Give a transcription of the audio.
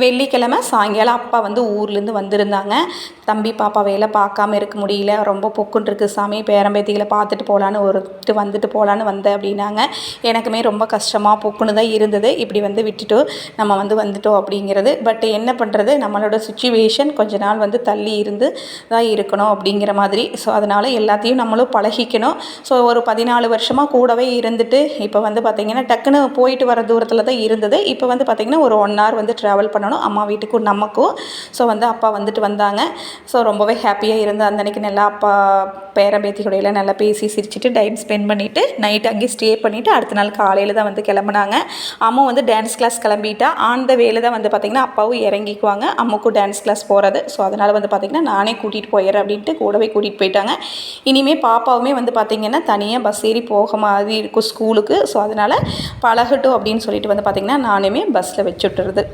வெள்ளிக்கிழமை சாயங்காலம் அப்பா வந்து ஊர்லேருந்து வந்திருந்தாங்க. தம்பி பாப்பா வேலை பார்க்காம இருக்க முடியல. ரொம்ப பொக்குன்னு சாமி பேரம்பேத்திகளை பார்த்துட்டு போகலான்னு ஒருட்டு வந்துட்டு போகலான்னு வந்தேன் அப்படின்னாங்க. எனக்குமே ரொம்ப கஷ்டமாக பொக்குன்னு தான் இருந்தது. இப்படி வந்து விட்டுட்டு நம்ம வந்து வந்துட்டோம் அப்படிங்கிறது. பட் என்ன பண்ணுறது நம்மளோட சுச்சுவேஷன் கொஞ்ச நாள் வந்து தள்ளி இருந்து தான் இருக்கணும் அப்படிங்கிற மாதிரி. ஸோ அதனால் எல்லாத்தையும் நம்மளும் பழகிக்கணும். ஸோ ஒரு பதினாலு வருஷமாக கூடவே இருந்துட்டு இப்போ வந்து பார்த்திங்கன்னா டக்குன்னு போயிட்டு வர தூரத்தில் தான் இருந்தது. இப்போ வந்து பார்த்திங்கன்னா ஒரு ஒன் ஹவர் வந்து ட்ராவல் பண்ணணும் அம்மா வீட்டுக்கும் நமக்கும். ஸோ வந்து அப்பா வந்துட்டு வந்தாங்க. ஸோ ரொம்பவே ஹாப்பியாக இருந்து அந்த அன்னைக்கு நல்லா அப்பா பேரம்பேத்தி நல்லா பேசி சிரிச்சிட்டு டைம் ஸ்பெண்ட் பண்ணிவிட்டு நைட் அங்கேயே ஸ்டே பண்ணிவிட்டு அடுத்த நாள் காலையில் தான் வந்து கிளம்புனாங்க. அம்மா வந்து டான்ஸ் கிளாஸ் கிளம்பிட்டா. ஆன் வேலை தான் வந்து பார்த்திங்கன்னா அப்பாவும் இறங்கிக்குவாங்க. அம்மாவுக்கும் டான்ஸ் கிளாஸ் போகிறது ஸோ அதனால் வந்து பார்த்திங்கன்னா நானே கூட்டிகிட்டு போயிடுறேன் அப்படின்ட்டு கூடவே கூட்டிகிட்டு போயிட்டாங்க. இனிமேல் பாப்பாவுமே வந்து பார்த்திங்கன்னா தனியாக பஸ் ஏறி போக மாதிரி இருக்கும் ஸ்கூலுக்கு ஸோ அதனால் பழகட்டும் அப்படின்னு சொல்லிட்டு வந்து பார்த்திங்கன்னா நானுமே பஸ்ஸில் வச்சு விட்டுறது